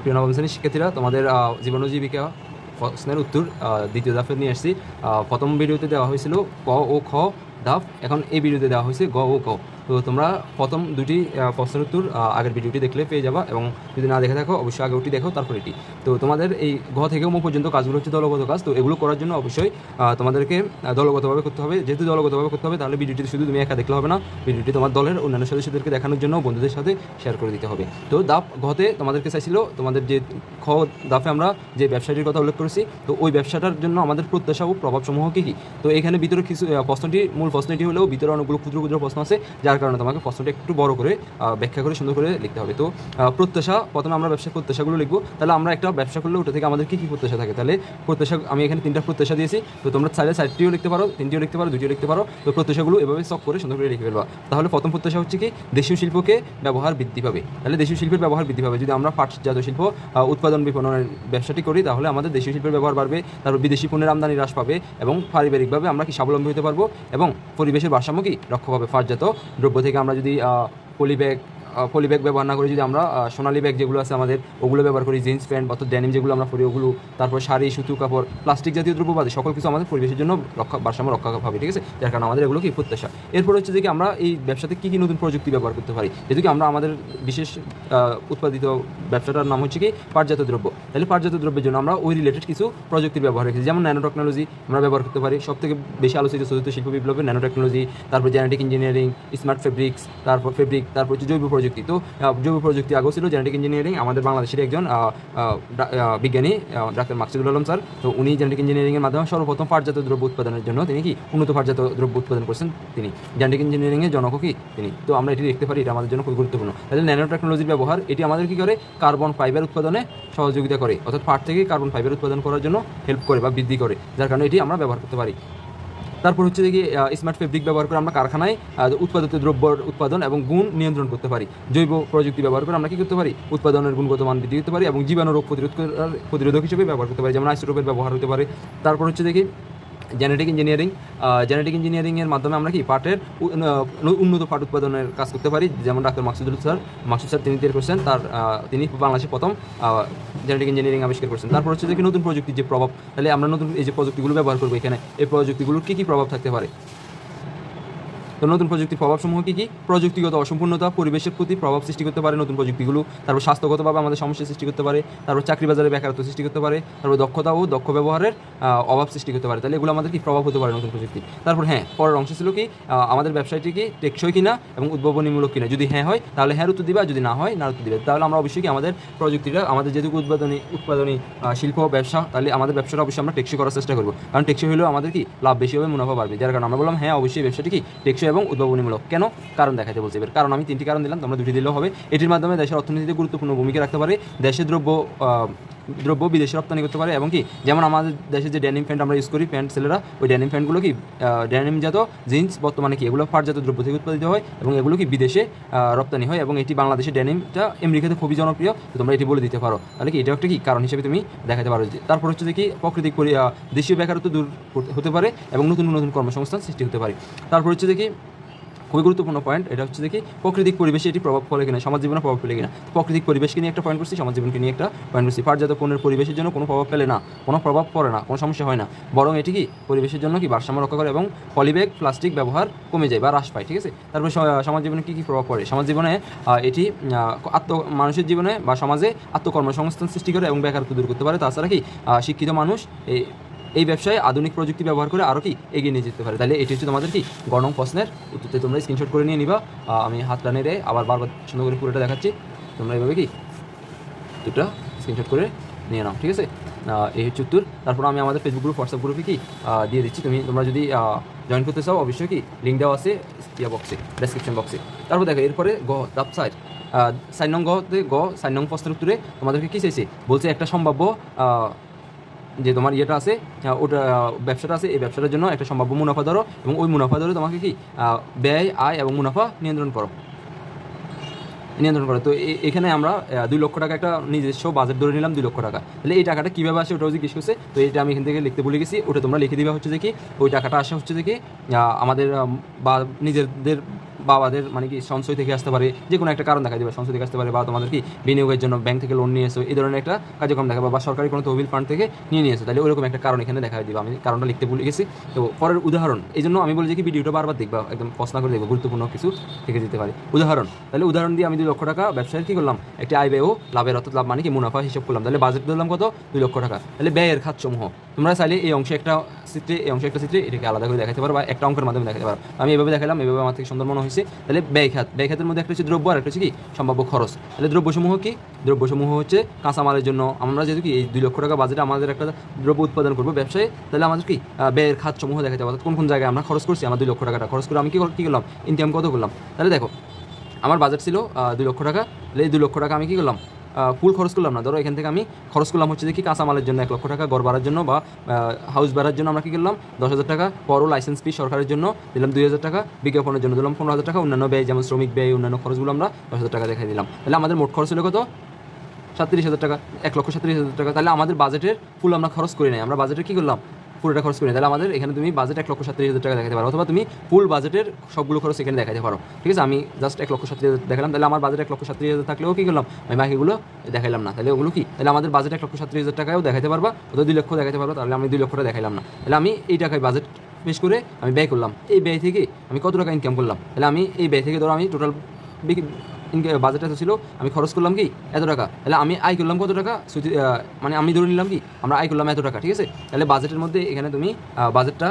প্রিয় নবম শ্রেণির শিক্ষার্থীরা, তোমাদের জীবন জীবিকা প্রশ্নের উত্তর দ্বিতীয় দাফে নিয়ে আসছি। প্রথম ভিডিওতে দেওয়া হয়েছিল ক ও খ ধাপ এখন এই ভিডিওতে দেওয়া হয়েছে গ ও ক। তো তোমরা প্রথম দুটি প্রশ্নের উত্তর আগের ভিডিওটি দেখলে পেয়ে যাবা এবং যদি না দেখে থাকো, অবশ্যই আগে ওটি দেখো, তারপর এটি। তো তোমাদের এই ঘ থেকে মো পর্যন্ত কাজগুলো হচ্ছে দলগত কাজ। তো এগুলো করার জন্য অবশ্যই তোমাদেরকে দলগতভাবে করতে হবে। যেহেতু দলগতভাবে করতে হবে, তাহলে ভিডিওটি শুধু তুমি একা দেখলে হবে না। ভিডিওটি তোমার দলের অন্যান্য সদস্যদেরকে দেখানোর জন্য, বন্ধুদের সাথে শেয়ার করে দিতে হবে। তো দাপ ঘতে তোমাদেরকে চাইছিল, তোমাদের যে খ দাফে আমরা যে ব্যবসাটির কথা উল্লেখ করেছি, তো ওই ব্যবসাটার জন্য আমাদের প্রত্যাশা ও প্রভাবসমূহ কী কী? তো এখানে ভিতরে কিছু প্রশ্নটি মূল প্রশ্নটি হলেও ভিতরে অনেকগুলো ক্ষুদ্র ক্ষুদ্র প্রশ্ন আছে, যার কারণে তোমাকে প্রশ্নটি একটু বড় করে ব্যাখ্যা করে সুন্দর করে লিখতে হবে। তো প্রত্যাশা, প্রথমে আমরা ব্যবসা প্রত্যাশাগুলো লিখব। তাহলে আমরা একটা ব্যবসা করলে ওটা থেকে আমাদের কী কী প্রত্যাশা থাকে? তাহলে প্রত্যাশা, আমি এখানে তিনটা প্রত্যাশা দিয়েছি। তো তোমরা চাইলে চারটিও লিখতে পারো, তিনটিও লিখতে পারো, দুটিও লিখতে পারো। তো প্রত্যাশাগুলো এভাবে সব করে সুন্দর করে লিখে ফেলবা। তাহলে প্রথম প্রত্যাশা হচ্ছে কি? দেশীয় শিল্পকে ব্যবহার বৃদ্ধি পাবে। তাহলে দেশীয় শিল্পের ব্যবহার বৃদ্ধি পাবে। যদি আমরা পাটজাত শিল্প উৎপাদন বিপণনের ব্যবসাটি করি, তাহলে আমাদের দেশীয় শিল্পের ব্যবহার বাড়বে, তারপর বিদেশি পণ্যের আমদানি হ্রাস পাবে এবং পারিবারিকভাবে আমরা কি স্বাবলম্বী হতে পারব এবং পরিবেশের ভারসাম্য কি? রক্ষা পাবে পাটজাত দ্রব্য থেকে আমরা যদি পলি পলি ব্যাগ ব্যবহার না করে যদি আমরা সোনালী ব্যাগ যেগুলো আছে আমাদের, ওগুলো ব্যবহার করি, জিন্স প্যান্ট, অর্থাৎ ড্যানিম যেগুলো আমরা পরি, ওগুলো, তারপর শাড়ি, সুতো, কাপড় প্লাস্টিক জাতীয় দ্রব্য বাদে সকল কিছু আমাদের পরিবেশের জন্য রক্ষা, ভারসাম্য রক্ষা হবে, ঠিক আছে? যার কারণে আমাদের এগুলো কি প্রত্যাশা। এরপর হচ্ছে যে কি আমরা এই ব্যবসাতে কী কী নতুন প্রযুক্তি ব্যবহার করতে পারি? যেহেতু কি আমরা আমাদের বিশেষ উৎপাদিত ব্যবসাটার নাম হচ্ছে কি? পাটজাত দ্রব্য। তাহলে পাটজাত দ্রব্যের জন্য আমরা ওই রিলেটেড কিছু প্রযুক্তির ব্যবহার রেখেছি। যেমন ন্যানো টেকনোলজি আমরা ব্যবহার করতে পারি। সব থেকে বেশি আলোচিত চতুর্থ শিল্প বিপ্লবের ন্যানো টেকনোলজি তারপর জেনেটিক ইঞ্জিনিয়ারিং স্মার্ট ফেব্রিক্স তারপর ফেব্রিক তারপর হচ্ছে জৈব প্রযুক্তি। তো জৈব প্রযুক্তি আগেও ছিল জেনেটিক ইঞ্জিনিয়ারিং আমাদের বাংলাদেশের একজন বিজ্ঞানী ডাক্তার মাকসুদুল আলম স্যার। তো উনি জেনেটিক ইঞ্জিনিয়ারিংয়ের মাধ্যমে সর্বপ্রথম পাটজাত দ্রব্য উৎপাদনের জন্য তিনি কি উন্নত পাটজাত দ্রব্য উৎপাদন করছেন? তিনি। জেনেটিক ইঞ্জিনিয়ারিংয়ের জনক কি? তিনি। তো আমরা এটি দেখতে পারি, এটা আমাদের জন্য খুব গুরুত্বপূর্ণ। তাহলে ন্যানো টেকনোলজির ব্যবহার, এটি আমাদের কি করে? কার্বন ফাইবার উৎপাদনে সহযোগিতা করে। অর্থাৎ পাট থেকে কার্বন ফাইবার উৎপাদন করার জন্য হেল্প করে বা বৃদ্ধি করে, যার কারণে এটি আমরা ব্যবহার করতে পারি। তারপর হচ্ছে দেখি স্মার্ট ফেব্রিক ব্যবহার করে আমরা কারখানায় উৎপাদিত দ্রব্যর উৎপাদন এবং গুণ নিয়ন্ত্রণ করতে পারি। জৈব প্রযুক্তি ব্যবহার করে আমরা কী করতে পারি? উৎপাদনের গুণগত মান বৃদ্ধি করতে পারি এবং জীবাণু রোগ প্রতিরোধ প্রতিরোধক হিসেবে ব্যবহার করতে পারি, যেমন আইসোটোপের ব্যবহার হতে পারে। তারপর হচ্ছে দেখি জেনেটিক ইঞ্জিনিয়ারিং জেনেটিক ইঞ্জিনিয়ারিংয়ের মাধ্যমে আমরা কি পাটের উন্নত পাট উৎপাদনের কাজ করতে পারি। যেমন ডাক্তার মাকসুদুল স্যার, মাকসুদ স্যার তিনি তৈরি করছেন। তার তিনি বাংলাদেশের প্রথম জেনেটিক ইঞ্জিনিয়ারিং আবিষ্কার করছেন। তারপর হচ্ছে যে নতুন প্রযুক্তির যে প্রভাব, তাহলে আমরা নতুন এই যে প্রযুক্তিগুলো ব্যবহার করব এখানে, এই প্রযুক্তিগুলোর কী কী প্রভাব থাকতে পারে? তো নতুন প্রযুক্তির প্রভাবসমূহ কী কী? প্রযুক্তিগত অসম্পূর্ণতা, পরিবেশের প্রতি প্রভাব সৃষ্টি করতে পারে নতুন প্রযুক্তিগুলো, তারপর স্বাস্থ্যগতভাবে আমাদের সমস্যা সৃষ্টি করতে পারে, তারপর চাকরি বাজারে বেকারত্ব সৃষ্টি করতে পারে, তারপর দক্ষতা ও দক্ষ ব্যবহারের অভাব সৃষ্টি করতে পারে। তাহলে এগুলো আমাদের কি প্রভাব হতে পারে নতুন প্রযুক্তি? তারপর হ্যাঁ পরের অংশ ছিল কি আমাদের ব্যবসায়টি কি টেকসই কিনা এবং উদ্ভাবনীমূলক কিনা? যদি হ্যাঁ হয়, তাহলে হ্যাঁ উত্তর দিবা, যদি না হয়, না উত্তর দিবে। তাহলে আমরা অবশ্যই কি আমাদের প্রযুক্তিটা, আমাদের যেহেতু উৎপাদনী উৎপাদনী শিল্প ব্যবসা, তাহলে আমাদের ব্যবসাটা অবশ্যই আমরা টেকসই করার চেষ্টা করব। কারণ টেকসই হলেও আমাদের কি লাভ বেশি হবে, মুনাফা বাড়বে। যার কারণে আমরা বললাম হ্যাঁ অবশ্যই ব্যবসাটি কি টেকসই এবং উদ্ভাবনীমূলক। কেন? কারণ দেখাতে বলছি। এবার কারণ আমি তিনটি কারণ দিলাম, তোমরা দুটি দিলেও হবে। এটির মাধ্যমে দেশের অর্থনীতিতে গুরুত্বপূর্ণ ভূমিকা রাখতে পারে। দেশের দ্রব্য দ্রব্য বিদেশে রপ্তানি করতে পারে এবং কি, যেমন আমাদের দেশে যে ড্যানিম প্যান্ট আমরা ইউজ করি প্যান্ট ছেলেরা ওই ড্যানিম প্যান্টগুলো কি ড্যানিম জাত জিন্স বর্তমানে কি, এগুলো পাটজাত দ্রব্য থেকে উৎপাদিত হয় এবং এগুলো কি বিদেশে রপ্তানি হয় এবং এটি বাংলাদেশের ড্যানিমটা আমেরিকাতে খুবই জনপ্রিয়, তো তোমরা এটি বলে দিতে পারো। তাহলে কি, এটাও একটা কি কারণ হিসেবে তুমি দেখাতে পারো যে, তারপর হচ্ছে কি প্রাকৃতিক দেশীয় বেকারত্ব দূর হতে পারে এবং নতুন নতুন কর্মসংস্থান সৃষ্টি হতে পারে। তারপর হচ্ছে যে কি খুবই গুরুত্বপূর্ণ পয়েন্ট এটা হচ্ছে দেখি প্রাকৃতিক পরিবেশে এটি প্রভাব ফেলে কিনা, সমাজ জীবনে প্রভাব ফেলে কিনা। প্রাকৃতিক পরিবেশকে নিয়ে একটা পয়েন্ট করছি, সমাজ জীবনকে নিয়ে একটা পয়েন্ট করছি। পাটজাত পণ্যের পরিবেশের জন্য কোনো প্রভাব ফেলে না, কোনো প্রভাব পড়ে না, কোনো সমস্যা হয় না। বরং এটি কি, পরিবেশের জন্য কি ভারসাম্য রক্ষা করে এবং পলিব্যাগ, প্লাস্টিক ব্যবহার কমে যায় বা হ্রাস পায়, ঠিক আছে? তারপরে সমাজ জীবনে কী কী প্রভাব পড়ে? সমাজ জীবনে এটি আত্ম, মানুষের জীবনে বা সমাজে আত্মকর্মসংস্থান সৃষ্টি করে এবং বেকারত্ব দূর করতে পারে। তাছাড়া কি শিক্ষিত মানুষ, এই এই ব্যবসায় আধুনিক প্রযুক্তি ব্যবহার করে আরও কি এগিয়ে নিয়ে যেতে পারে। তাহলে এটি হচ্ছে তোমাদের কি গণং প্রশ্নের উত্তরতে তোমরা স্ক্রিনশট করে নিয়ে নিবা। আমি হাতটা নেড়ে আবার বারবার সুন্দর করে পুরোটা দেখাচ্ছি। তোমরা এভাবে কি দুটা স্ক্রিনশট করে নিয়ে নাও, ঠিক আছে? এই হচ্ছে উত্তর। তারপর আমি আমাদের ফেসবুক গ্রুপ হোয়াটসঅ্যাপ গ্রুপে কি দিয়ে দিচ্ছি। তুমি, তোমরা যদি জয়েন করতে চাও, অবশ্যই কি লিঙ্ক দেওয়া আছে ইয়া বক্সে ডেসক্রিপশন বক্সে তারপর দেখো, এরপরে গ দাপ সাইড। সাইন নং গতে গ, সাইন নং প্রশ্নের উত্তরে তোমাদেরকে কী চাইছে? বলছে একটা সম্ভাব্য যে তোমার ইয়েটা আছে ওটা ব্যবসাটা আছে, এই ব্যবসাটার জন্য একটা সম্ভাব্য মুনাফা ধরো এবং ওই মুনাফা ধরে তোমাকে কি ব্যয়, আয় এবং মুনাফা নিয়ন্ত্রণ করো। নিয়ন্ত্রণ করে। তো এখানে আমরা দুই লক্ষ টাকা একটা নিজস্ব বাজেট ধরে নিলাম, দুই লক্ষ টাকা। তাহলে এই টাকাটা কীভাবে আসে ওটাও জিজ্ঞেস করছে। তো এটা আমি এখান থেকে লিখতে ভুলে গেছি, ওটা তোমরা লিখে দিবা হচ্ছে কি, ওই টাকাটা আসে হচ্ছে কি আমাদের বা নিজেদের বাবাদের মানে কি সঞ্চয় থেকে আসতে পারে যে কোনো একটা কারণ দেখা যাবে সঞ্চয় থেকে আসতে পারে বা তোমাদের কি বিনিয়োগের জন্য ব্যাংক থেকে লোন নিয়ে এসো, এই ধরনের একটা কার্যক্রম দেখাবে বা সরকারি কোনো তহবিল ফান্ড থেকে নিয়ে নিয়ে এসো, তাহলে ওরকম একটা কারণ এখানে দেখা দিবে। আমি কারণটা লিখতে ভুলে গেছি। তো পরের উদাহরণ এই জন্য আমি বলি যে কি ভিডিওটা বারবার দেখবা, একদম প্রশ্ন করে দেখব, গুরুত্বপূর্ণ কিছু থেকে যেতে পারে। উদাহরণ, তাহলে উদাহরণ দিয়ে আমি দুই লক্ষ টাকা ব্যবসায়ের কি করলাম? একটি আয় ব্যয় লাভের অর্থাৎ লাভ মানে কি মুনাফা হিসাব করলাম। তাহলে বাজেট দিলাম কত? দুই লক্ষ টাকা। তাহলে ব্যয়ের খাত সমূহ তোমরা চাইলে এই অংশে একটা চিত্রে, এই অংশে একটা চিত্রে এটাকে আলাদা করে দেখাতে পারো বা একটা অঙ্কের মাধ্যমে দেখাতে পারো। আমি এভাবে দেখালাম, এভাবে আমার থেকে সুন্দর মনে হয়েছে। তাহলে ব্যয়খাত ব্যয়খাতের ব্যয় খাতের মধ্যে একটা হচ্ছে দ্রব্য আর একটা হচ্ছে কি? সম্ভাব্য খরচ। তাহলে দ্রব্যসমূহ কি? দ্রব্যসমূহ হচ্ছে কাঁচামালের জন্য। আমরা যেহেতু কি এই দুই লক্ষ টাকা বাজেটে আমাদের একটা দ্রব্য উৎপাদন করব ব্যবসায়ী, তাহলে আমাদের কি ব্যয়ের খাত সমূহ দেখাতে অর্থাৎ কোন কোন জায়গায় আমরা খরচ করছি, আমার দুই লক্ষ টাকাটা। খরচ করে আমি কি কী করলাম? ইনকাম কত করলাম? তাহলে দেখো, আমার বাজেট ছিল দুই লক্ষ টাকা। তাহলে এই দুই লক্ষ টাকা আমি কী করলাম? ফুল খরচ করলাম না। ধরো এখান থেকে আমি খরচ করলাম হচ্ছে কি কাঁচামালের জন্য এক লক্ষ টাকা, ঘর ভাড়ার জন্য বা হাউস ভাড়ার জন্য আমরা কী করলাম? দশ হাজার টাকা পরও লাইসেন্স ফি সরকারের জন্য দিলাম দুই হাজার টাকা, বিজ্ঞাপনের জন্য দিলাম পনেরো হাজার টাকা, অন্যান্য ব্যয় যেমন শ্রমিক ব্যয়, অন্যান্য খরচগুলো আমরা দশ হাজার টাকা দেখাই দিলাম। তাহলে আমাদের মোট খরচ হলো কত? সাতত্রিশ হাজার টাকা, এক লক্ষ সাতত্রিশ হাজার টাকা। তাহলে আমাদের বাজেটের ফুল আমরা খরচ করি নাই। আমরা বাজেটে কী করলাম? পুরোটা খরচ করে। তাহলে আমাদের এখানে তুমি বাজেট এক লক্ষ সাতত্রিশ হাজার টাকা দেখাতে পারো, অথবা তুমি ফুল বাজেটের সবগুলো খরচ এখানে দেখাতে পারো। ঠিক আছে? আমি জাস্ট এক লক্ষ সাতত্রিশ হাজার দেখালাম, তাহলে আমার বাজেট এক লক্ষ সাতত্রিশ হাজার থাকলেও কী করলাম? আমি বাকিগুলো দেখাইলাম না, তাহলে ওগুলো কি? তাহলে আমাদের বাজেট এক লক্ষ সাতত্রিশ হাজার টাকাও দেখাতে পারবা, অথবা দুই লক্ষ দেখাতে পারব, তাহলে আমি দুই লক্ষটা দেখাইলাম না। তাহলে আমি এই টাকায় বাজেট পেশ করে আমি ব্যয় করলাম। এই ব্যয় থেকে আমি কত টাকা ইনকাম করলাম? তাহলে আমি এই ব্যয় থেকে ধরো আমি টোটাল বাজেট এত ছিল, আমি খরচ করলাম কি? এত টাকা। তাহলে আমি আয় করলাম কত টাকা? মানে আমি ধরে নিলাম কি? আমরা আয় করলাম এত টাকা, ঠিক আছে? তাহলে বাজেটের মধ্যে এখানে তুমি বাজেটটা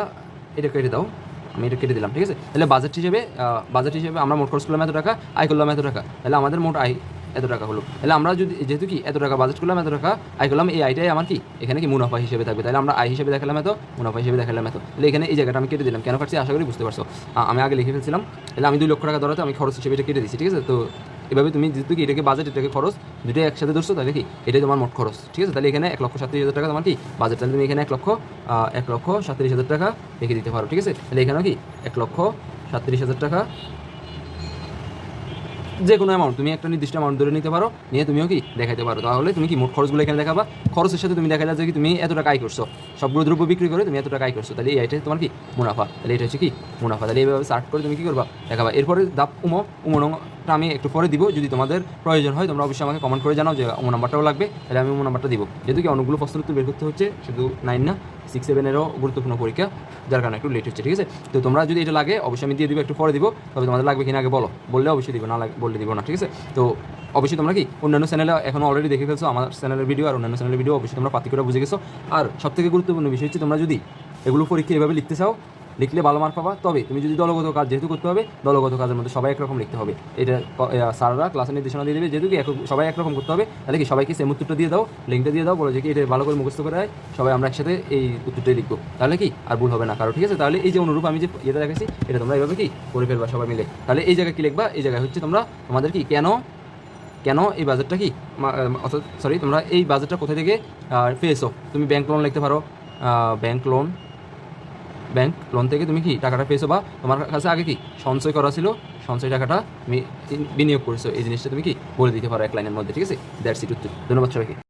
এটা কেটে দাও। আমি এটা কেটে দিলাম, ঠিক আছে? তাহলে বাজেট হিসেবে বাজেট হিসেবে আমরা মোট খরচ করলাম এত টাকা, আয় করলাম এত টাকা। তাহলে আমাদের মোট আয় এত টাকা হলো। তাহলে আমরা যদি, যেহেতু কি, এত টাকা বাজেট করলাম এত টাকা, আয় করলাম, এই আয়টাই আমার কি? এখানে কি মুনাফা হিসেবে থাকবে। তাহলে আমরা আয় হিসেবে দেখালাম এত, মুনাফা হিসেবে দেখালাম এত। তাহলে এখানে এই জায়গাটা আমি কেটে দিলাম। কেন কাটছি? আশা করি বুঝতে পারছ। আমি আগে লিখে ফেলছিলাম। তাহলে আমি দুই লক্ষ টাকা ধরাতে আমি খরচ হিসেবে এটা কেটে দিচ্ছি ঠিক আছে? তো এভাবে তুমি যেহেতু এটাকে বাজেট এটাকে খরচ দুটোই একসাথে ধরছো, তাহলে কি? এটাই তোমার মোট খরচ, ঠিক আছে? তাহলে এখানে এক লক্ষ সাতত্রিশ হাজার টাকা তোমার কি? বাজেট তাহলে তুমি এখানে এক লক্ষ এক লক্ষ সাতত্রিশ হাজার টাকা রেখে দিতে পারো, ঠিক আছে? তাহলে এখানেও কি? এক লক্ষ সাতত্রিশ হাজার টাকা যে কোনো অ্যামাউন্ট তুমি একটা নির্দিষ্ট অ্যামাউন্ট ধরে নিতে পারো, নিয়ে তুমিও কি দেখাতে পারো। তাহলে তুমি কি মোট খরচগুলো এখানে দেখাবা? খরচের সাথে তুমি দেখা যায় যে কি তুমি এত টাকা আয় করছ। সবগুলো দ্রব্য বিক্রি করে তুমি এত টাকা আয় করছ। তাহলে এই আয়টাই তোমার কি? মুনাফা। তাহলে এটা হচ্ছে কি? মুনাফা। তাহলে এইভাবে সার্ট করে তুমি কি করবা? দেখাবা। এরপরে দাপ উমো উমো নংটা আমি একটু পরে দিব, যদি তোমাদের প্রয়োজন হয়, তোমরা অবশ্যই আমাকে কমেন্ট করে জানাও যে উমো নাম্বারটাও লাগবে, তাহলে আমি উমো নাম্বারটা দিব। যেহেতু কি অনেকগুলো প্রশ্ন উত্তর বের করতে হচ্ছে, শুধু নাইন না সিক্স সেভেনেরও গুরুত্বপূর্ণ পরীক্ষা, যার কারণে একটু লেট হচ্ছে, ঠিক আছে? তো তোমরা যদি এটা লাগে, অবশ্যই আমি দিয়ে দিব, একটু পরে দিব, তবে তোমাদের লাগবে কিনা আগে বলো। বললে অবশ্যই দিব, না লাগে, বললে দিব না, ঠিক আছে? তো অবশ্যই তোমরা কি, অন্যান্য চ্যানেলে এখন অলরেডি দেখে ফেলছো আমার চ্যানেলের ভিডিও আর অন্যান্য চ্যানেলের ভিডিও অবশ্যই তোমরা পাতি করে বুঝে গেছো। আর সবথেকে গুরুত্বপূর্ণ বিষয় হচ্ছে, তোমরা যদি এগুলো পরীক্ষা এভাবে লিখতে চাও লিখলে ভালো মার্ক পাবা। তবে তুমি যদি দলগত কাজ যেহেতু করতে হবে, দলগত কাজের মধ্যে সবাই একরকম লিখতে হবে। এটা স্যাররা ক্লাসে নির্দেশনা দিয়ে দেবে, যেহেতু কি সবাই একরকম করতে হবে, তাহলে কি সবাইকে সেম উত্তরটা দিয়ে দাও লিঙ্কটা দিয়ে দাও, বলে যে কি এটা ভালো করে মুখস্থ করে সবাই আমরা একসাথে এই উত্তরটাই লিখব। তাহলে কি? আর ভুল হবে না কারও, ঠিক আছে? তাহলে এই যে অনুরূপ আমি যে এটা দেখাচ্ছি এটা তোমরা এইভাবে কি করে ফেলবা সবাই মিলে? তাহলে এই জায়গায় কি লিখবা? এই জায়গায় হচ্ছে তোমরা তোমাদের কি কেন কেন এই বাজেটটা কি সরি তোমরা এই বাজেটটা কোথা থেকে পেয়েছ? তুমি ব্যাংক লোন লিখতে পারো ব্যাংক লোন ব্যাংক লোন থেকে তুমি কি টাকাটা পেয়েছ বা তোমার কাছে আগে কি সঞ্চয় করা ছিল? সঞ্চয় টাকাটা তুমি বিনিয়োগ করেছ। এই জিনিসটা তুমি কি বলে দিতে পারো এক লাইনের মধ্যে, ঠিক আছে? দ্যাটস ইট উত্তর। ধন্যবাদ সবাইকে।